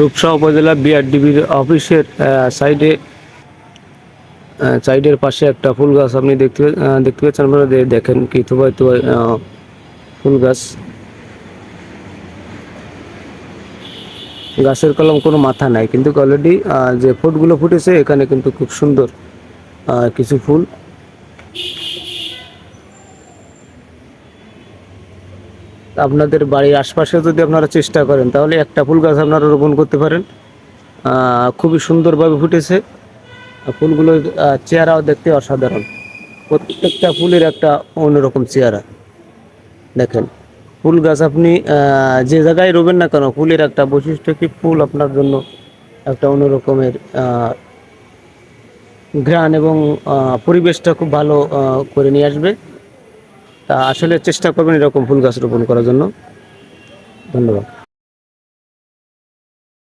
রূপসা উপজেলা বিআরডিবির অফিসের সাইডে সাইডের পাশে একটা ফুল গাছ আপনি দেখতে দেখতে পাচ্ছেন আপনারা দেখেন কি থুবাই থুবাই ফুল গাছ। গাছের কলম কোনো মাথা নাই, কিন্তু অলরেডি যে ফুটগুলো ফুটেছে, এখানে কিন্তু খুব সুন্দর কিছু ফুল। আপনাদের বাড়ির আশপাশে যদি আপনারা চেষ্টা করেন, তাহলে একটা ফুল গাছ আপনারা রোপণ করতে পারেন। খুবই সুন্দরভাবে ফুটেছে। ফুলগুলোর চেহারাও দেখতে অসাধারণ। প্রত্যেকটা ফুলের একটা অন্যরকম চেহারা। দেখেন, ফুল গাছ আপনি যে জায়গায় রোবেন না কেন, ফুলের একটা বৈশিষ্ট্য কি? ফুল আপনার জন্য একটা অন্যরকমের ঘ্রাণ এবং পরিবেশটা খুব ভালো করে নিয়ে আসবে। আসলে চেষ্টা করবেন এরকম ফুল গাছ রোপণ করার জন্য। ধন্যবাদ।